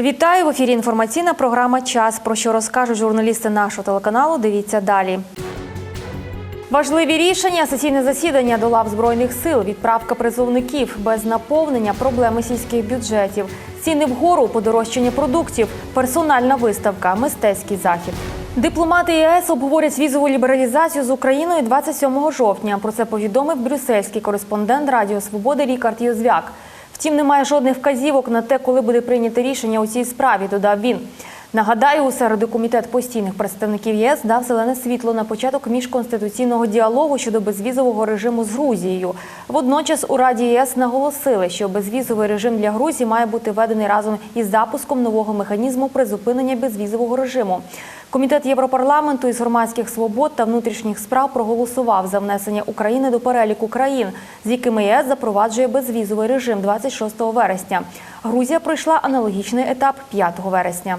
Вітаю в ефірі. Інформаційна програма Час. Про що розкажуть журналісти нашого телеканалу. Дивіться далі. Важливі рішення, сесійне засідання до лав збройних сил, відправка призовників без наповнення, проблеми сільських бюджетів, ціни вгору, подорожчання продуктів, персональна виставка, мистецький захід. Дипломати ЄС обговорять візову лібералізацію з Україною 27 жовтня. Про це повідомив брюссельський кореспондент Радіо Свободи Рікард Юзвяк. Втім, немає жодних вказівок на те, коли буде прийнято рішення у цій справі, додав він. Нагадаю, у середу комітет постійних представників ЄС дав зелене світло на початок міжконституційного діалогу щодо безвізового режиму з Грузією. Водночас у Раді ЄС наголосили, що безвізовий режим для Грузії має бути введений разом із запуском нового механізму призупинення безвізового режиму. Комітет Європарламенту із громадських свобод та внутрішніх справ проголосував за внесення України до переліку країн, з якими ЄС запроваджує безвізовий режим 26 вересня. Грузія пройшла аналогічний етап 5 вересня.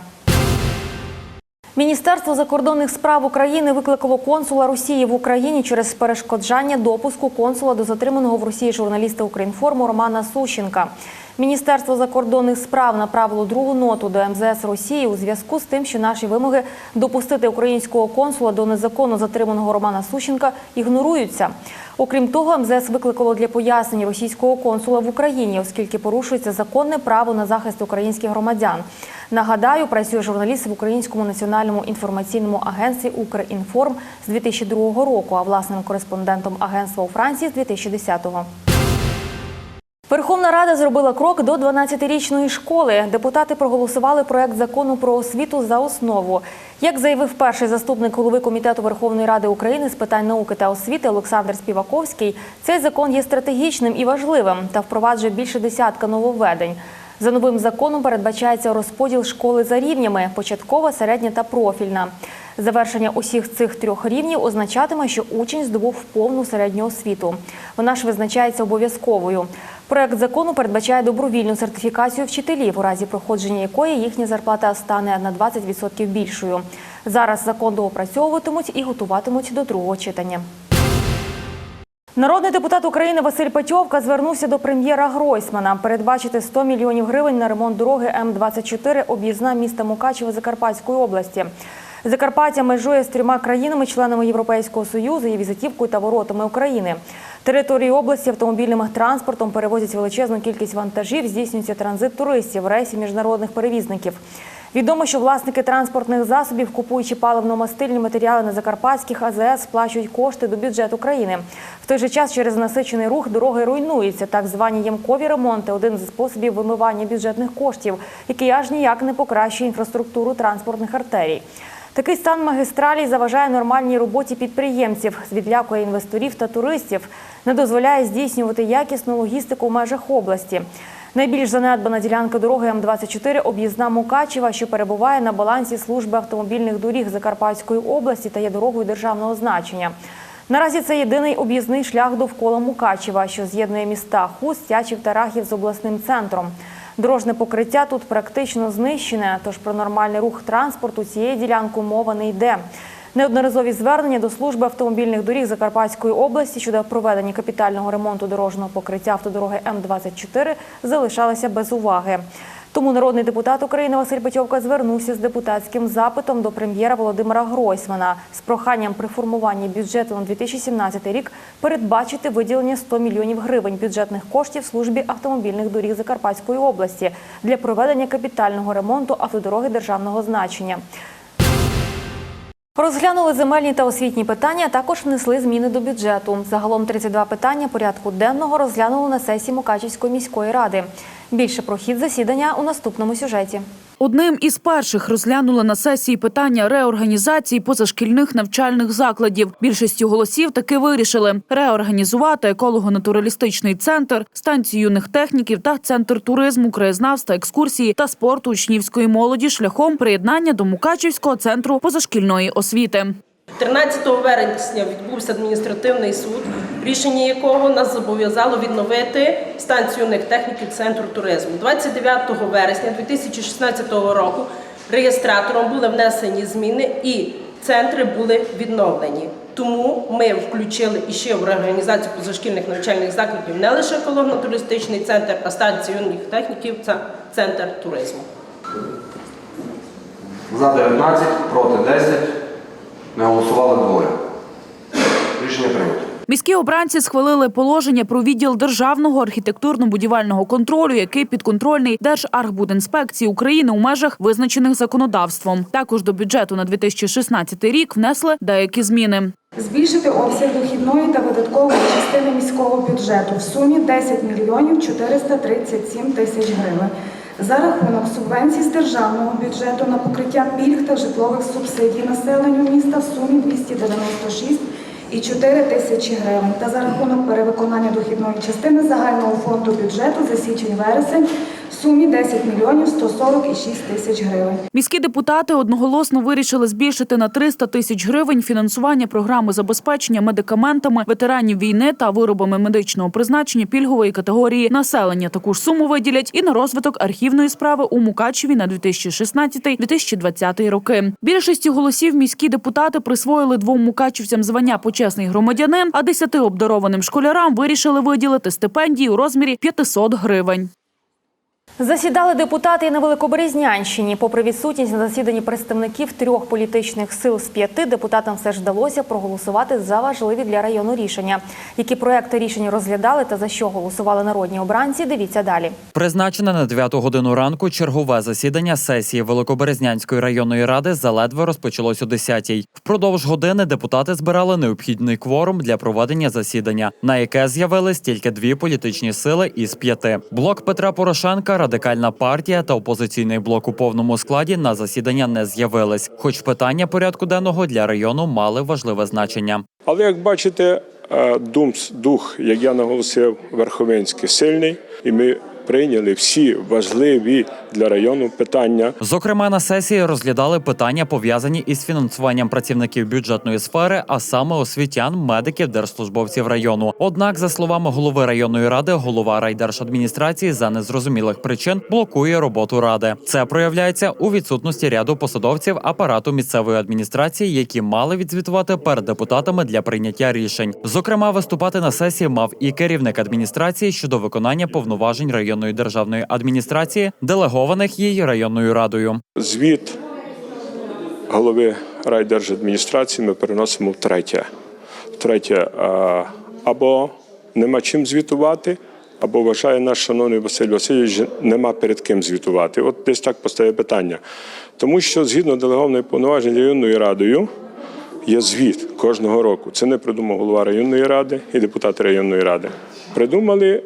Міністерство закордонних справ України викликало консула Росії в Україні через перешкоджання допуску консула до затриманого в Росії журналіста Українформу Романа Сущенка. Міністерство закордонних справ направило другу ноту до МЗС Росії у зв'язку з тим, що наші вимоги допустити українського консула до незаконно затриманого Романа Сущенка ігноруються. Окрім того, МЗС викликало для пояснень російського консула в Україні, оскільки порушується законне право на захист українських громадян. Нагадаю, працює журналіст в Українському національному інформаційному агентстві Укрінформ з 2002 року, а власним кореспондентом агентства у Франції з 2010-го. Верховна Рада зробила крок до 12-річної школи. Депутати проголосували проект закону про освіту за основу. Як заявив перший заступник голови комітету Верховної Ради України з питань науки та освіти Олександр Співаковський, цей закон є стратегічним і важливим та впроваджує більше десятка нововведень. За новим законом передбачається розподіл школи за рівнями початкова, середня та профільна. Завершення усіх цих трьох рівнів означатиме, що учень здобув повну середню освіту. Вона ж визначається обов'язковою. Проект закону передбачає добровільну сертифікацію вчителів, у разі проходження якої їхня зарплата стане на 20% більшою. Зараз закон доопрацьовуватимуть і готуватимуть до другого читання. Народний депутат України Василь Петьовка звернувся до прем'єра Гройсмана передбачити 100 мільйонів гривень на ремонт дороги М-24 об'їзна міста Мукачево Закарпатської області. Закарпаття межує з трьома країнами-членами Європейського союзу і візитівкою та воротами України. Території області автомобільним транспортом перевозять величезну кількість вантажів, здійснюється транзит туристів, рейсів міжнародних перевізників. Відомо, що власники транспортних засобів, купуючи паливно-мастильні матеріали на закарпатських АЗС, сплачують кошти до бюджету країни. В той же час через насичений рух дороги руйнуються. Так звані ямкові ремонти один з способів вимивання бюджетних коштів, який аж ніяк не покращує інфраструктуру транспортних артерій. Такий стан магістралі заважає нормальній роботі підприємців, відлякує інвесторів та туристів, не дозволяє здійснювати якісну логістику в межах області. Найбільш занедбана ділянка дороги М24 – об'їзна Мукачева, що перебуває на балансі служби автомобільних доріг Закарпатської області та є дорогою державного значення. Наразі це єдиний об'їзний шлях довкола Мукачева, що з'єднує міста Хуст, Тячів та Рахів з обласним центром. Дорожне покриття тут практично знищене, тож про нормальний рух транспорту цієї ділянки мова не йде. Неодноразові звернення до служби автомобільних доріг Закарпатської області щодо проведення капітального ремонту дорожнього покриття автодороги М24 залишалися без уваги. Тому народний депутат України Василь Петьовка звернувся з депутатським запитом до прем'єра Володимира Гройсмана з проханням при формуванні бюджету на 2017 рік передбачити виділення 100 мільйонів гривень бюджетних коштів службі автомобільних доріг Закарпатської області для проведення капітального ремонту автодороги державного значення. Розглянули земельні та освітні питання, а також внесли зміни до бюджету. Загалом 32 питання порядку денного розглянули на сесії Мукачівської міської ради. Більше про хід засідання у наступному сюжеті. Одним із перших розглянули на сесії питання реорганізації позашкільних навчальних закладів. Більшістю голосів таки вирішили реорганізувати еколого-натуралістичний центр, станцію юних техніків та центр туризму, краєзнавства, екскурсії та спорту учнівської молоді шляхом приєднання до Мукачівського центру позашкільної освіти. 13 вересня відбувся адміністративний суд, рішення якого нас зобов'язало відновити станцію юних техніків Центру туризму. 29 вересня 2016 року реєстратором були внесені зміни і центри були відновлені. Тому ми включили іще в реорганізацію позашкільних навчальних закладів не лише еколого-туристичний центр, а станцію техніків це центр туризму. За 19, проти 10, не голосували двоє. Рішення прийнято. Міські обранці схвалили положення про відділ державного архітектурно-будівельного контролю, який підконтрольний Держархбудінспекції України у межах визначених законодавством. Також до бюджету на 2016 рік внесли деякі зміни. Збільшити обсяг дохідної та видаткової частини міського бюджету в сумі 10 мільйонів 437 тисяч гривень за рахунок субвенцій з державного бюджету на покриття пільг та житлових субсидій населенню міста в сумі 296 і 4 тисячі гривень. Та за рахунок перевиконання дохідної частини загального фонду бюджету за січень-вересень сумі 10 мільйонів 146 тисяч гривень. Міські депутати одноголосно вирішили збільшити на 300 тисяч гривень фінансування програми забезпечення медикаментами ветеранів війни та виробами медичного призначення пільгової категорії населення. Таку ж суму виділять і на розвиток архівної справи у Мукачеві на 2016-2020 роки. Більшості голосів міські депутати присвоїли двом мукачівцям звання почесний громадянин, а десяти обдарованим школярам вирішили виділити стипендії у розмірі 500 гривень. Засідали депутати і на Великоберезнянщині. Попри відсутність на засіданні представників трьох політичних сил з п'яти, депутатам все ж вдалося проголосувати за важливі для району рішення. Які проекти рішень розглядали та за що голосували народні обранці? Дивіться далі. Призначене на 9 годину ранку чергове засідання сесії Великоберезнянської районної ради заледве розпочалось о 10-й. Впродовж години депутати збирали необхідний кворум для проведення засідання, на яке з'явились тільки дві політичні сили із п'яти: блок Петра Порошенка, радикальна партія та опозиційний блок у повному складі на засідання не з'явились. Хоч питання порядку денного для району мали важливе значення. Але як бачите, е, думс, дух, як я наголосив, Верховенський сильний, і ми прийняли всі важливі для району питання. Зокрема, на сесії розглядали питання пов'язані із фінансуванням працівників бюджетної сфери, а саме освітян, медиків, держслужбовців району. Однак, за словами голови районної ради, голова райдержадміністрації за незрозумілих причин блокує роботу ради. Це проявляється у відсутності ряду посадовців апарату місцевої адміністрації, які мали відзвітувати перед депутатами для прийняття рішень. Зокрема, виступати на сесії мав і керівник адміністрації щодо виконання повноважень районної державної адміністрації, делегованих їй районною радою. Звіт голови райдержадміністрації ми переносимо в третє. Третє, е, або нема чим звітувати, або вважає наш шановний Василь Васильович, нема перед ким звітувати. От десь так постає питання. Тому що згідно делегованої повноважень районною радою є звіт кожного року. Це не придумав голова районної ради і депутати районної ради. Придумали,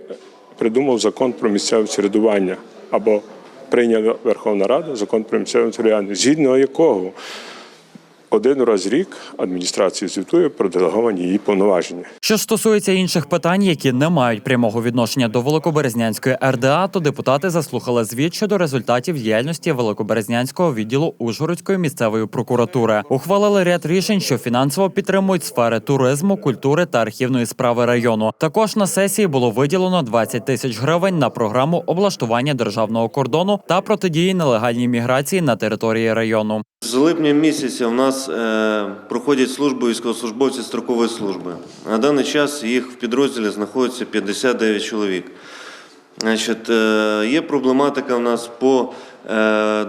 придумав закон про місцеве самоврядування або прийняла Верховна Рада закон про місцеву самоврядування, згідно якого один раз рік адміністрація звітує про делеговані її повноваження. Що стосується інших питань, які не мають прямого відношення до Великоберезнянської РДА, то депутати заслухали звіт щодо результатів діяльності Великоберезнянського відділу Ужгородської місцевої прокуратури. Ухвалили ряд рішень, що фінансово підтримують сфери туризму, культури та архівної справи району. Також на сесії було виділено 20 тисяч гривень на програму облаштування державного кордону та протидії нелегальній міграції на території району. З липня місяця у нас е, проходять службу військовослужбовці строкової служби. На даний час їх в підрозділі знаходиться 59 чоловік. Значить, е, є проблематика у нас по е,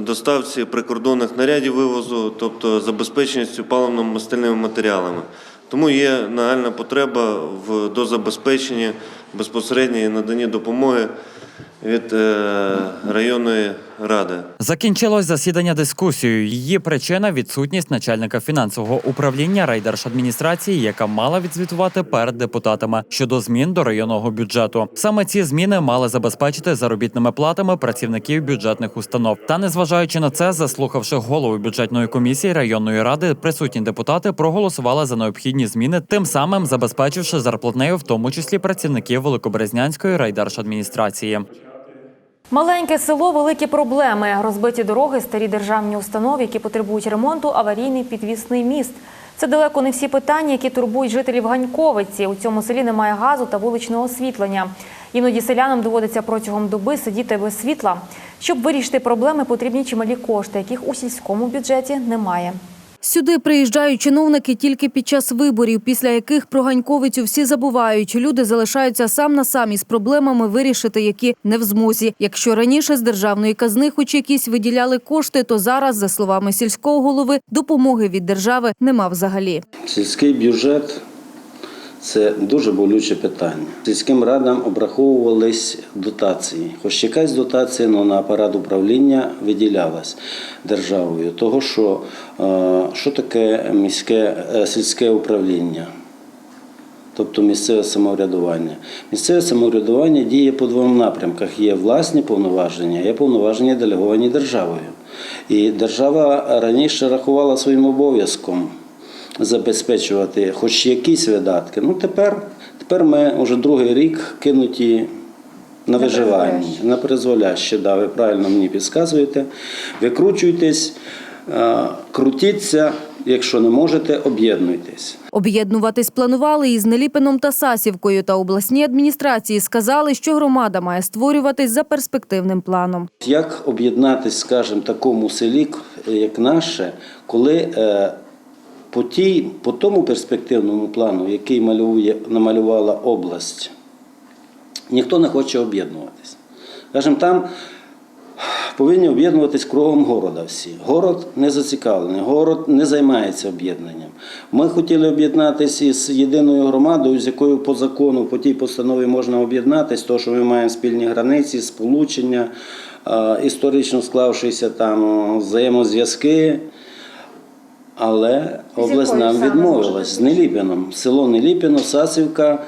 доставці прикордонних нарядів вивозу, тобто забезпеченістю паливно-мастильними матеріалами. Тому є нагальна потреба в дозабезпеченні безпосередньої наданні допомоги від е, районної ради. Закінчилось засідання дискусією. Її причина відсутність начальника фінансового управління райдержадміністрації, яка мала відзвітувати перед депутатами щодо змін до районного бюджету. Саме ці зміни мали забезпечити заробітними платами працівників бюджетних установ. Та незважаючи на це, заслухавши голову бюджетної комісії районної ради, присутні депутати проголосували за необхідні зміни, тим самим забезпечивши зарплатнею, в тому числі працівників Великоберезнянської райдержадміністрації. Маленьке село великі проблеми. Розбиті дороги, старі державні установи, які потребують ремонту, аварійний підвісний міст. Це далеко не всі питання, які турбують жителів Ганьковиці. У цьому селі немає газу та вуличного освітлення. Іноді селянам доводиться протягом доби сидіти без світла. Щоб вирішити проблеми, потрібні чималі кошти, яких у сільському бюджеті немає. Сюди приїжджають чиновники тільки під час виборів, після яких про Ганьковицю всі забувають. Люди залишаються сам на сам із проблемами вирішити, які не в змозі. Якщо раніше з державної казни хоч якісь виділяли кошти, то зараз, за словами сільського голови, допомоги від держави нема взагалі. Сільський бюджет це дуже болюче питання. Сільським радам обраховувались дотації. Хоч якась дотація ну, на апарат управління виділялась державою. Того, що, е, що таке міське е, сільське управління? Тобто місцеве самоврядування. Місцеве самоврядування діє по двом напрямках: є власні повноваження, є повноваження делеговані державою. І держава раніше рахувала своїм обов'язком забезпечувати хоч якісь видатки. Ну тепер, тепер ми вже другий рік кинуті на виживання, на призволяще. Да, ви правильно мені підказуєте. Викручуйтесь, е, крутіться, якщо не можете, об'єднуйтесь. Об'єднуватись планували із Неліпином та Сасівкою, та обласні адміністрації сказали, що громада має створюватись за перспективним планом. Як об'єднатися, скажімо, такому селі, як наше, коли е, по, тій, по тому перспективному плану, який малює, намалювала область, ніхто не хоче об'єднуватись. Скажімо, там повинні об'єднуватись кругом города всі. Город не зацікавлений, город не займається об'єднанням. Ми хотіли об'єднатися із єдиною громадою, з якою по закону, по тій постанові можна об'єднатися, тому що ми маємо спільні границі, сполучення, історично склавшися там взаємозв'язки. Але область нам відмовилась з Неліпіном. Село Неліпіно, Сасівка, е,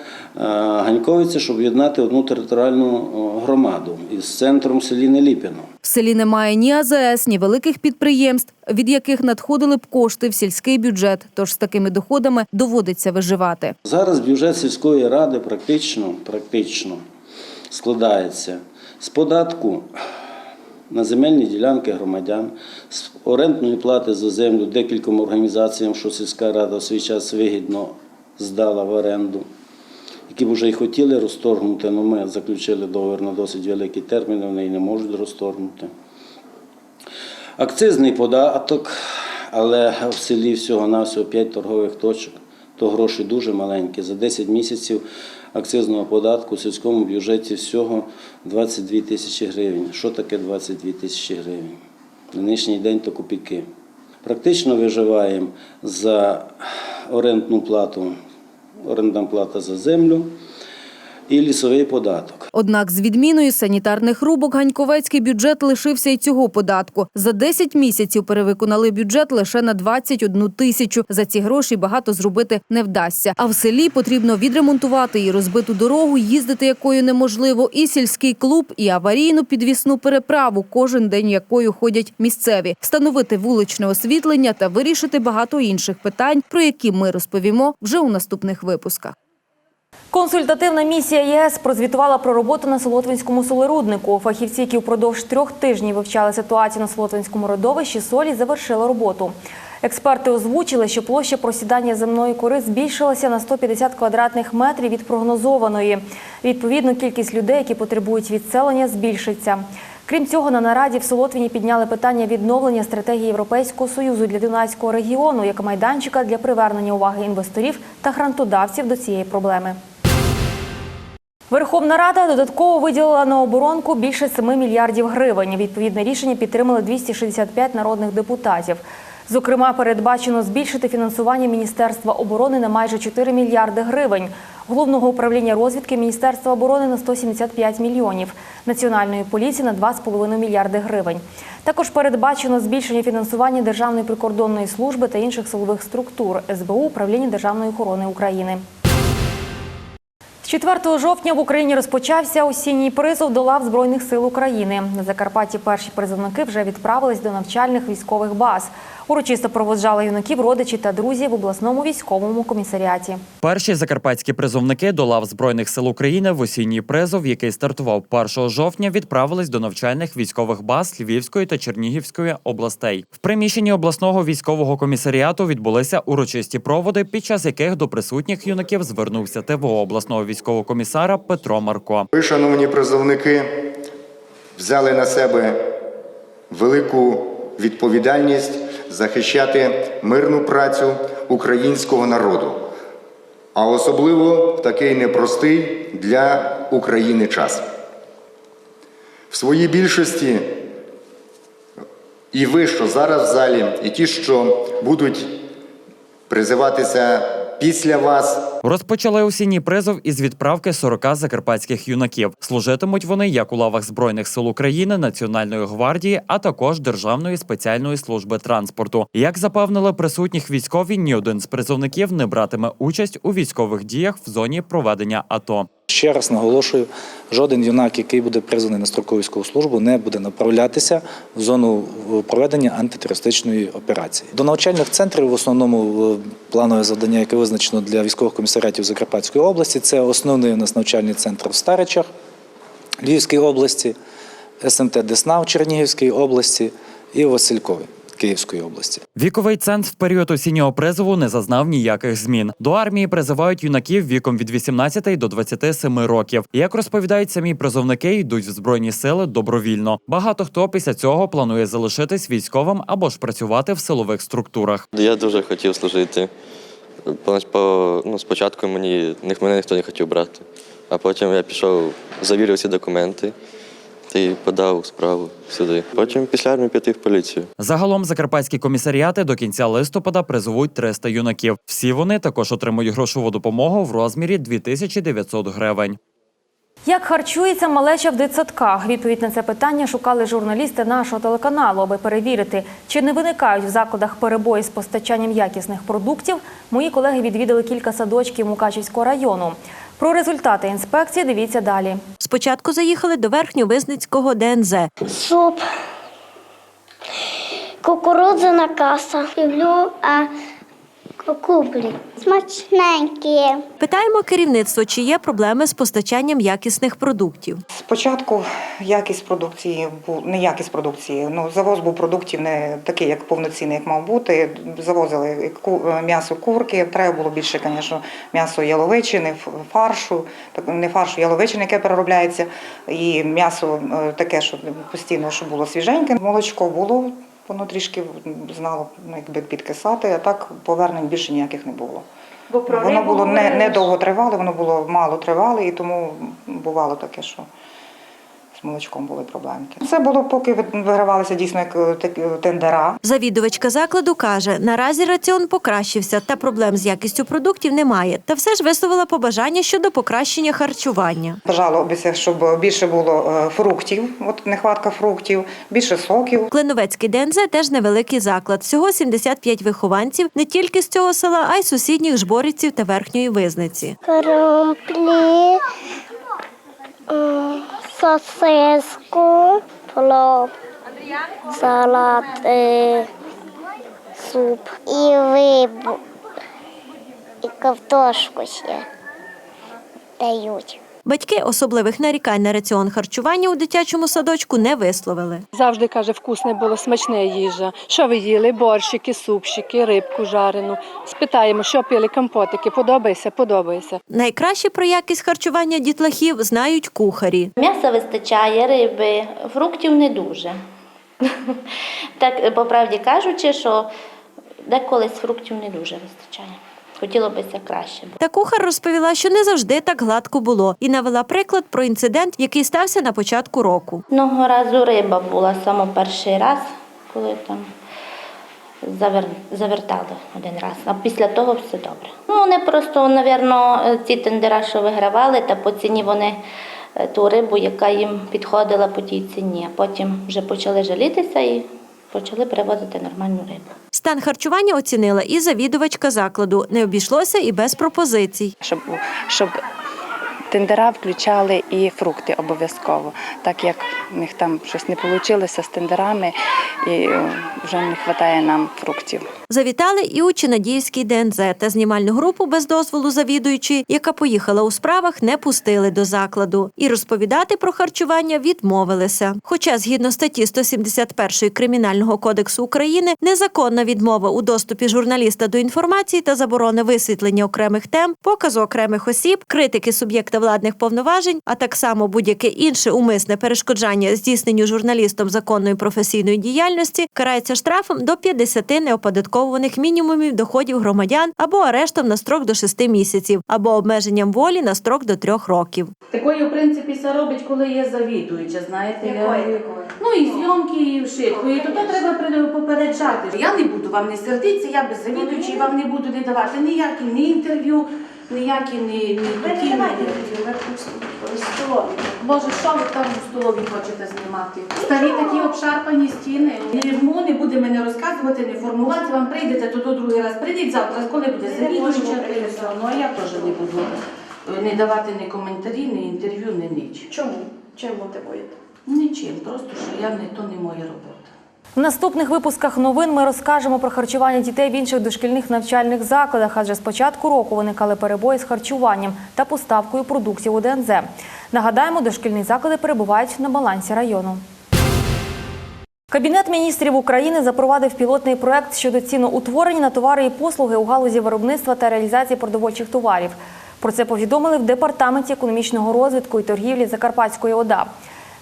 Ганьковиця, щоб об'єднати одну територіальну громаду із центром селі Неліпіно. В селі немає ні АЗС, ні великих підприємств, від яких надходили б кошти в сільський бюджет. Тож з такими доходами доводиться виживати. Зараз бюджет сільської ради практично, практично складається з податку на земельні ділянки громадян, з орендної плати за землю декільком організаціям, що сільська рада в свій час вигідно здала в оренду, які б вже й хотіли розторгнути, але ми заключили договір на досить великий термін, вони її не можуть розторгнути. Акцизний податок, але в селі всього-навсього 5 торгових точок, то гроші дуже маленькі. За 10 місяців акцизного податку в сільському бюджеті всього 22 тисячі гривень. Що таке 22 тисячі гривень? На нинішній день то копійки. Практично виживаємо за орендну плату, орендна плата за землю і лісовий податок. Однак з відміною санітарних рубок Ганьковецький бюджет лишився й цього податку. За 10 місяців перевиконали бюджет лише на 21 тисячу. За ці гроші багато зробити не вдасться. А в селі потрібно відремонтувати і розбиту дорогу, їздити якою неможливо, і сільський клуб, і аварійну підвісну переправу, кожен день якою ходять місцеві, встановити вуличне освітлення та вирішити багато інших питань, про які ми розповімо вже у наступних випусках. Консультативна місія ЄС прозвітувала про роботу на Солотвинському солеруднику. Фахівці, які впродовж трьох тижнів вивчали ситуацію на Солотвинському родовищі, солі завершили роботу. Експерти озвучили, що площа просідання земної кори збільшилася на 150 квадратних метрів від прогнозованої. Відповідно, кількість людей, які потребують відселення, збільшиться. Крім цього, на нараді в Солотвіні підняли питання відновлення стратегії Європейського союзу для Дунайського регіону як майданчика для привернення уваги інвесторів та грантодавців до цієї проблеми. Верховна Рада додатково виділила на оборонку більше 7 мільярдів гривень. Відповідне рішення підтримали 265 народних депутатів. Зокрема, передбачено збільшити фінансування Міністерства оборони на майже 4 мільярди гривень, головного управління розвідки Міністерства оборони на 175 мільйонів, національної поліції на 2,5 мільярди гривень. Також передбачено збільшення фінансування Державної прикордонної служби та інших силових структур СБУ Управління державної охорони України. З 4 жовтня в Україні розпочався осінній призов до лав Збройних сил України. На Закарпатті перші призовники вже відправились до навчальних військових баз. Урочисто проводжали юнаків родичі та друзі в обласному військовому комісаріаті. Перші закарпатські призовники до лав Збройних сил України в осінній призов, який стартував 1 жовтня, відправились до навчальних військових баз Львівської та Чернігівської областей. В приміщенні обласного військового комісаріату відбулися урочисті проводи, під час яких до присутніх юнаків звернувся ТВО обласного військового комісара Петро Марко. Ви, шановні призовники, взяли на себе велику відповідальність захищати мирну працю українського народу, а особливо в такий непростий для України час. В своїй більшості і ви, що зараз в залі, і ті, що будуть призиватися після вас, Розпочали осінній призов із відправки 40 закарпатських юнаків. Служитимуть вони як у лавах збройних сил України, Національної гвардії, а також Державної спеціальної служби транспорту. Як запевнили присутніх військові, ні один з призовників не братиме участь у військових діях в зоні проведення АТО. Ще раз наголошую, жоден юнак, який буде призваний на строкову військову службу, не буде направлятися в зону проведення антитерористичної операції. До навчальних центрів в основному е, планове завдання, яке визначено для військових комісаріатів Закарпатської області, це основний у нас навчальний центр в Старичах, Львівській області, СМТ Десна в Чернігівській області і в Василькові Київської області. Віковий ценз в період осіннього призову не зазнав ніяких змін. До армії призивають юнаків віком від 18 до 27 років. Як розповідають самі призовники, йдуть в збройні сили добровільно. Багато хто після цього планує залишитись військовим або ж працювати в силових структурах. Я дуже хотів служити. Ну, спочатку мені мене ніхто не хотів брати, а потім я пішов, завірив всі документи і подав справу сюди. Потім після армії піти в поліцію. Загалом закарпатські комісаріати до кінця листопада призовуть 300 юнаків. Всі вони також отримують грошову допомогу в розмірі 2900 гривень. Як харчується малеча в дитсадках? Відповідь на це питання шукали журналісти нашого телеканалу, аби перевірити, чи не виникають в закладах перебої з постачанням якісних продуктів. Мої колеги відвідали кілька садочків Мукачівського району. Про результати інспекції дивіться далі. Спочатку заїхали до Верхньовизницького ДНЗ. Суп. Кукурудзяна каса. Люблю а, кублі. Смачненькі. Питаємо керівництво, чи є проблеми з постачанням якісних продуктів. Спочатку якість продукції був не якість продукції. Ну завоз був продуктів не такий, як повноцінний, як мав бути. Завозили ку- м'ясо курки. Треба було більше, звісно, м'ясо яловичини, фаршу, так не фаршу, яловичини, яке переробляється, і м'ясо е, таке, що постійно що було свіженьке. Молочко було. Воно трішки знало ну, якби підкисати, а так повернень більше ніяких не було. Бо Воно було не, не довго тривале, воно було мало тривале, і тому бувало таке, що з молочком були проблемки. Це було, поки вигравалися дійсно як е, тендера. Завідувачка закладу каже, наразі раціон покращився та проблем з якістю продуктів немає. Та все ж висловила побажання щодо покращення харчування. Бажалося, щоб більше було е, фруктів, от нехватка фруктів, більше соків. Клиновецький ДНЗ теж невеликий заклад. Всього 75 вихованців не тільки з цього села, а й сусідніх жборівців та верхньої визниці. Кромплі, сосиску, плов, салат, е, суп і рибу, і картошку ще дають. Батьки особливих нарікань на раціон харчування у дитячому садочку не висловили. Завжди каже, вкусне було, смачне їжа. Що ви їли? Борщики, супчики, рибку жарену. Спитаємо, що пили компотики. Подобається, подобається. Найкраще про якість харчування дітлахів знають кухарі. М'яса вистачає, риби, фруктів не дуже. Так, по правді кажучи, що деколи фруктів не дуже вистачає. Хотіло б це краще. Та кухар розповіла, що не завжди так гладко було, і навела приклад про інцидент, який стався на початку року. Одного разу риба була саме перший раз, коли там завер... завертали один раз, а після того все добре. Ну, вони просто, напевно, ці тендера, що вигравали, та по ціні вони е, ту рибу, яка їм підходила по тій ціні. А потім вже почали жалітися і почали перевозити нормальну рибу. Стан харчування оцінила і завідувачка закладу. Не обійшлося і без пропозицій. Щоб, щоб тендера включали і фрукти обов'язково, так як в них там щось не вийшло з тендерами, і вже не вистачає нам фруктів. Завітали і у Чинадіївський ДНЗ та знімальну групу без дозволу завідуючої, яка поїхала у справах, не пустили до закладу. І розповідати про харчування відмовилися. Хоча, згідно статті 171 Кримінального кодексу України, незаконна відмова у доступі журналіста до інформації та заборона висвітлення окремих тем, показу окремих осіб, критики суб'єкта владних повноважень, а так само будь-яке інше умисне перешкоджання здійсненню журналістом законної професійної діяльності карається штрафом до 50 неоподатковуваних мінімумів доходів громадян або арештом на строк до 6 місяців, або обмеженням волі на строк до 3 років. Такої, в принципі, все робить, коли є завідуюча, знаєте. я... Ну і зйомки, і вшиткою, то, то треба при- попереджати. Я не буду вам не сердитися, я без завідуючої вам не буду не давати ніякі ні інтерв'ю, ніякі ні, ні такі. Боже, що ви там у столові хочете знімати? Старі такі обшарпані стіни. Ні, не буде мене розказувати, не формувати, вам прийдете, то до другий раз. Прийдіть завтра, коли буде завідуюча, то. Ну а я теж не буду е, не давати ні коментарі, ні інтерв'ю, ні ніч. Чому? Чим мотивуєте? Нічим, просто що я не то не моя робота. В наступних випусках новин ми розкажемо про харчування дітей в інших дошкільних навчальних закладах, адже з початку року виникали перебої з харчуванням та поставкою продуктів у ДНЗ. Нагадаємо, дошкільні заклади перебувають на балансі району. Кабінет міністрів України запровадив пілотний проект щодо ціноутворення на товари і послуги у галузі виробництва та реалізації продовольчих товарів. Про це повідомили в департаменті економічного розвитку і торгівлі Закарпатської ОДА.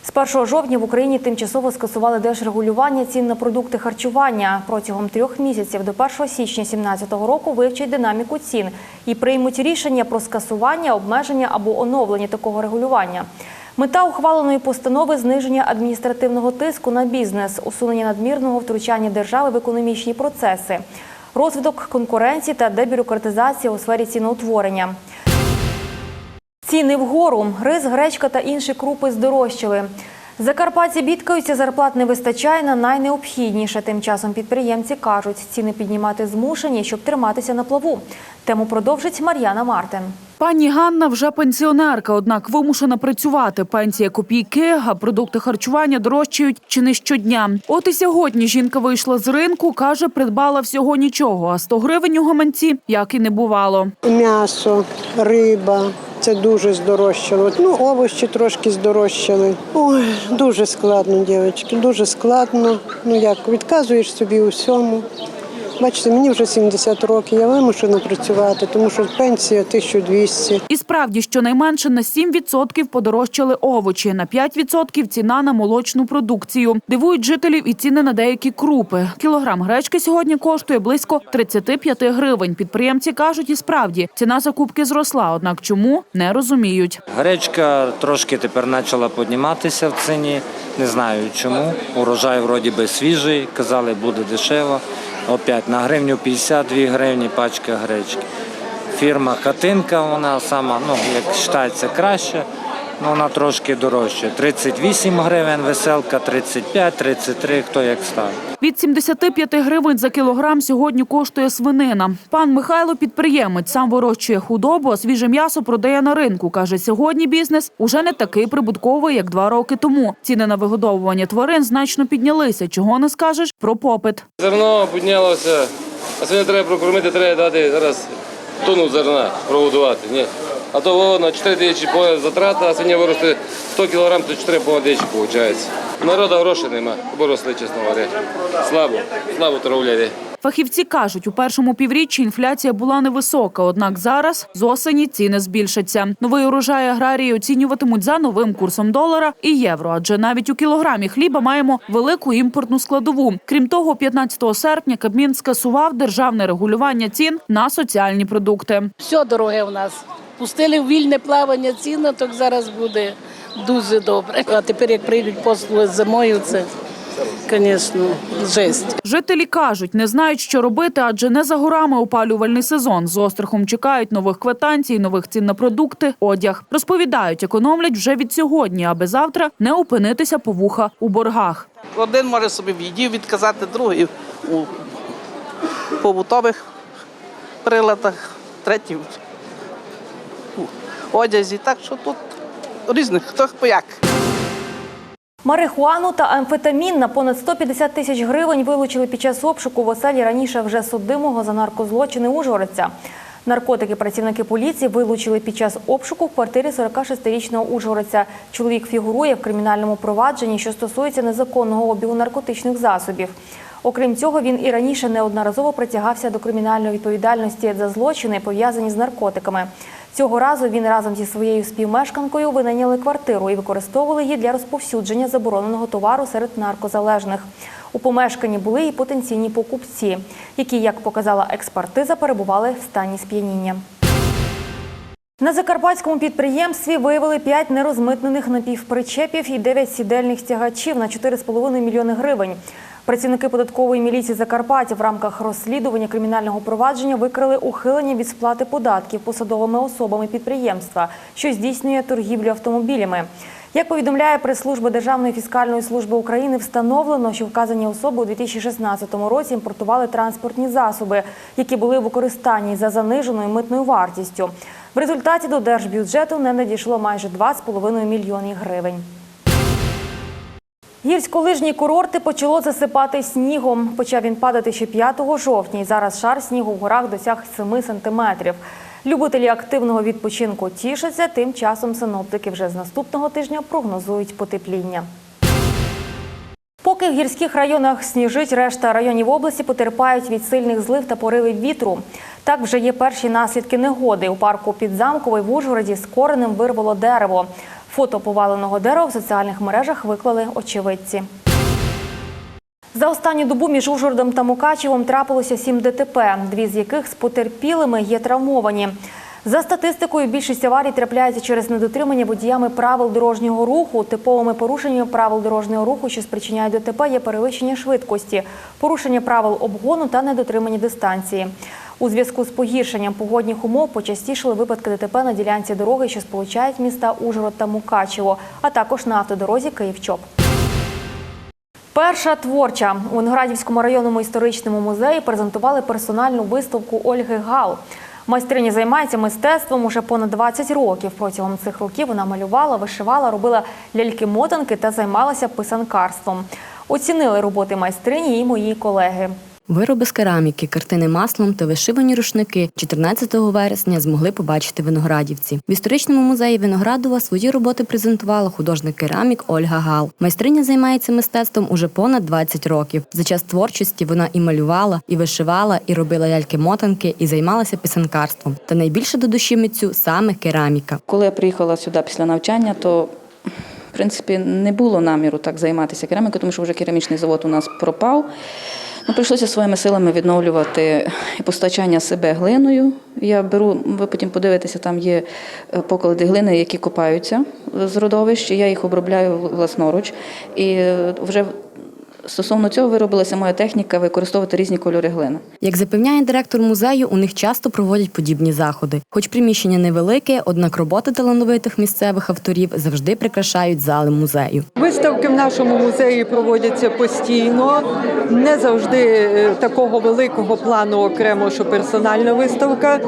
З 1 жовтня в Україні тимчасово скасували держрегулювання цін на продукти харчування. Протягом трьох місяців до 1 січня 2017 року вивчать динаміку цін і приймуть рішення про скасування, обмеження або оновлення такого регулювання. Мета ухваленої постанови зниження адміністративного тиску на бізнес, усунення надмірного втручання держави в економічні процеси, розвиток конкуренції та дебюрократизація у сфері ціноутворення. Ціни вгору. Рис, гречка та інші крупи здорожчали. Закарпатці бідкаються, зарплат не вистачає на найнеобхідніше. Тим часом підприємці кажуть, ціни піднімати змушені, щоб триматися на плаву. Тему продовжить Мар'яна Мартин. Пані Ганна вже пенсіонерка, однак вимушена працювати. Пенсія копійки, а продукти харчування дорожчають чи не щодня. От і сьогодні жінка вийшла з ринку, каже, придбала всього нічого, а 100 гривень у гаманці як і не бувало. М'ясо, риба. Це дуже здорожчало. Ну, овочі трошки здорожчали. Ой, дуже складно, дівчатки, дуже складно. Ну як, відказуєш собі у всьому. Бачите, мені вже 70 років, я вимушена працювати, тому що пенсія 1200. І справді, щонайменше на 7% подорожчали овочі, на 5% ціна на молочну продукцію. Дивують жителів і ціни на деякі крупи. Кілограм гречки сьогодні коштує близько 35 гривень. Підприємці кажуть, і справді ціна закупки зросла, однак чому не розуміють. Гречка трошки тепер почала підніматися в ціні. Не знаю чому. Урожай вроді би свіжий, казали, буде дешево. Опять на гривню 52 гривні пачка гречки. Фірма Катинка, вона сама, ну, як вважається, краще, ну, вона трошки дорожча. 38 гривень, веселка 35, 33, хто як став. Від 75 гривень за кілограм сьогодні коштує свинина. Пан Михайло підприємець, сам вирощує худобу, а свіже м'ясо продає на ринку. Каже, сьогодні бізнес уже не такий прибутковий, як два роки тому. Ціни на вигодовування тварин значно піднялися. Чого не скажеш про попит. Зерно піднялося, а сьогодні треба прокормити, треба дати зараз тонну зерна прогодувати. Ні. А то о, на 4 тисячі понад затрата, а сьогодні виросте 100 кілограм, то 4 понад тисячі виходить. Народу грошей нема, бо росли, чесно говоря. Слабо, слабо торговля. Фахівці кажуть, у першому півріччі інфляція була невисока, однак зараз з осені ціни збільшаться. Новий урожай аграрії оцінюватимуть за новим курсом долара і євро, адже навіть у кілограмі хліба маємо велику імпортну складову. Крім того, 15 серпня Кабмін скасував державне регулювання цін на соціальні продукти. Все дороге у нас. Пустили в вільне плавання ціни, так зараз буде дуже добре. А тепер, як прийдуть послуги зимою, це, звісно, жесть. Жителі кажуть, не знають, що робити, адже не за горами опалювальний сезон. З острахом чекають нових квитанцій, нових цін на продукти, одяг. Розповідають, економлять вже від сьогодні, аби завтра не опинитися по вуха у боргах. Один може собі в їді відказати, другий у побутових приладах, третій одязі. Так що тут різних, хто як. Марихуану та амфетамін на понад 150 тисяч гривень вилучили під час обшуку в оселі раніше вже судимого за наркозлочини Ужгородця. Наркотики працівники поліції вилучили під час обшуку в квартирі 46-річного Ужгородця. Чоловік фігурує в кримінальному провадженні, що стосується незаконного обігу наркотичних засобів. Окрім цього, він і раніше неодноразово притягався до кримінальної відповідальності за злочини, пов'язані з наркотиками. Цього разу він разом зі своєю співмешканкою винайняли квартиру і використовували її для розповсюдження забороненого товару серед наркозалежних. У помешканні були і потенційні покупці, які, як показала експертиза, перебували в стані сп'яніння. На закарпатському підприємстві виявили 5 нерозмитнених напівпричепів і 9 сідельних стягачів на 4,5 мільйони гривень. Працівники податкової міліції Закарпаття в рамках розслідування кримінального провадження викрили ухилення від сплати податків посадовими особами підприємства, що здійснює торгівлю автомобілями. Як повідомляє прес-служба Державної фіскальної служби України, встановлено, що вказані особи у 2016 році імпортували транспортні засоби, які були в використанні за заниженою митною вартістю. В результаті до держбюджету не надійшло майже 2,5 мільйони гривень. Гірськолижні курорти почало засипати снігом. Почав він падати ще 5 жовтня, і зараз шар снігу в горах досяг 7 сантиметрів. Любителі активного відпочинку тішаться, тим часом синоптики вже з наступного тижня прогнозують потепління. Поки в гірських районах сніжить, решта районів області потерпають від сильних злив та поривів вітру. Так вже є перші наслідки негоди. У парку Підзамковий в Ужгороді з коренем вирвало дерево. Фото поваленого дерева в соціальних мережах виклали очевидці. За останню добу між Ужгородом та Мукачевом трапилося сім ДТП, дві з яких з потерпілими є травмовані. За статистикою, більшість аварій трапляється через недотримання водіями правил дорожнього руху. Типовими порушеннями правил дорожнього руху, що спричиняють ДТП, є перевищення швидкості, порушення правил обгону та недотримання дистанції. У зв'язку з погіршенням погодних умов почастішили випадки ДТП на ділянці дороги, що сполучають міста Ужгород та Мукачево, а також на автодорозі Київ-Чоп. Перша творча у Виноградівському районному історичному музеї презентували персональну виставку Ольги Гал. Майстриня займається мистецтвом уже понад 20 років. Протягом цих років вона малювала, вишивала, робила ляльки-мотанки та займалася писанкарством. Оцінили роботи майстрині і мої колеги. Вироби з кераміки, картини маслом та вишивані рушники 14 вересня змогли побачити виноградівці. В історичному музеї Виноградова свої роботи презентувала художник керамік Ольга Гал. Майстриня займається мистецтвом уже понад 20 років. За час творчості вона і малювала, і вишивала, і робила ляльки-мотанки, і займалася писанкарством. Та найбільше до душі митцю саме кераміка. Коли я приїхала сюди після навчання, то в принципі не було наміру так займатися керамікою, тому що вже керамічний завод у нас пропав. Ну, прийшлося своїми силами відновлювати постачання себе глиною. Я беру, ви потім подивитеся, там є е, поклади глини, які копаються з родовищ. Я їх обробляю власноруч. І е, вже стосовно цього виробилася моя техніка використовувати різні кольори глини. Як запевняє директор музею, у них часто проводять подібні заходи. Хоч приміщення невелике, однак роботи талановитих місцевих авторів завжди прикрашають зали музею. Виставки в нашому музеї проводяться постійно, не завжди е, такого великого плану окремо, що персональна виставка.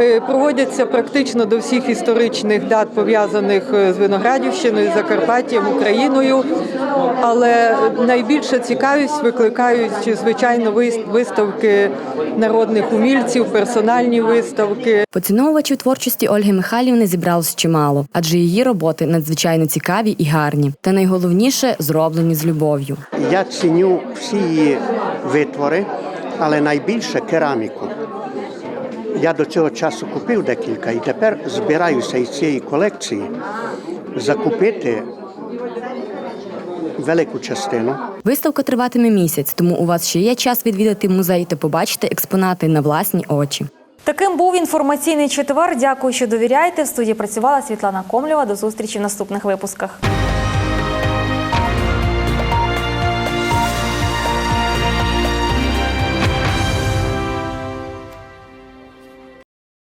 Е, Проводяться практично до всіх історичних дат, пов'язаних е, з Виноградівщиною, Закарпаттям, Україною. Але найбільша цікавість викликають, звичайно, виставки народних умільців, персональні виставки. Поціновувачів творчості Ольги Михайлівни зібралось чимало, адже її роботи надзвичайно цікаві і гарні. Та найголовніше зроблені з любов'ю. Я ціню всі її витвори, але найбільше кераміку. Я до цього часу купив декілька і тепер збираюся із цієї колекції закупити велику частину. Виставка триватиме місяць, тому у вас ще є час відвідати музей та побачити експонати на власні очі. Таким був інформаційний четвер. Дякую, що довіряєте. В студії працювала Світлана Комлєва. До зустрічі в наступних випусках.